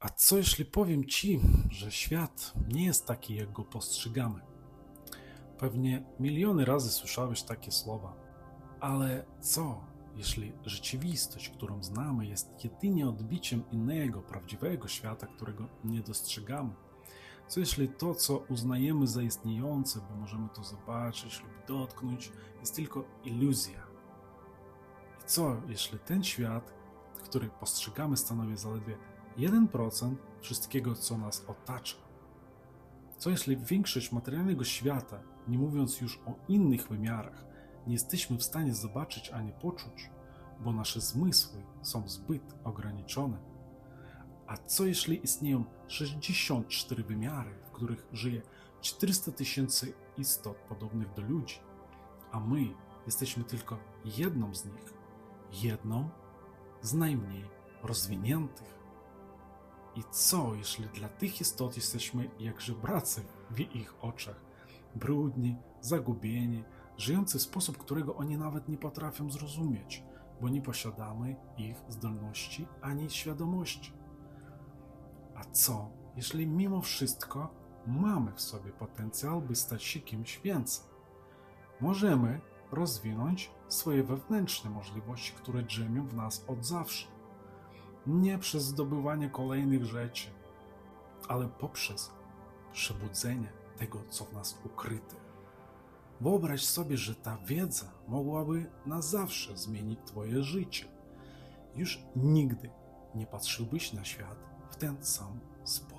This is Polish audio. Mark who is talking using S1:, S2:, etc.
S1: A co jeśli powiem ci, że świat nie jest taki, jak go postrzegamy? Pewnie miliony razy słyszałeś takie słowa. Ale co, jeśli rzeczywistość, którą znamy, jest jedynie odbiciem innego, prawdziwego świata, którego nie dostrzegamy? Co jeśli to, co uznajemy za istniejące, bo możemy to zobaczyć lub dotknąć, jest tylko iluzja? I co jeśli ten świat, który postrzegamy, stanowi zaledwie 1% wszystkiego, co nas otacza? Co jeśli większość materialnego świata, nie mówiąc już o innych wymiarach, nie jesteśmy w stanie zobaczyć ani poczuć, bo nasze zmysły są zbyt ograniczone? A co jeśli istnieją 64 wymiary, w których żyje 400 tysięcy istot podobnych do ludzi, a my jesteśmy tylko jedną z nich, jedną z najmniej rozwiniętych? I co, jeśli dla tych istot jesteśmy jak żebracy w ich oczach, brudni, zagubieni, żyjący w sposób, którego oni nawet nie potrafią zrozumieć, bo nie posiadamy ich zdolności ani świadomości? A co, jeśli mimo wszystko mamy w sobie potencjał, by stać się kimś więcej? Możemy rozwinąć swoje wewnętrzne możliwości, które drzemią w nas od zawsze. Nie przez zdobywanie kolejnych rzeczy, ale poprzez przebudzenie tego, co w nas ukryte. Wyobraź sobie, że ta wiedza mogłaby na zawsze zmienić Twoje życie. Już nigdy nie patrzyłbyś na świat w ten sam sposób.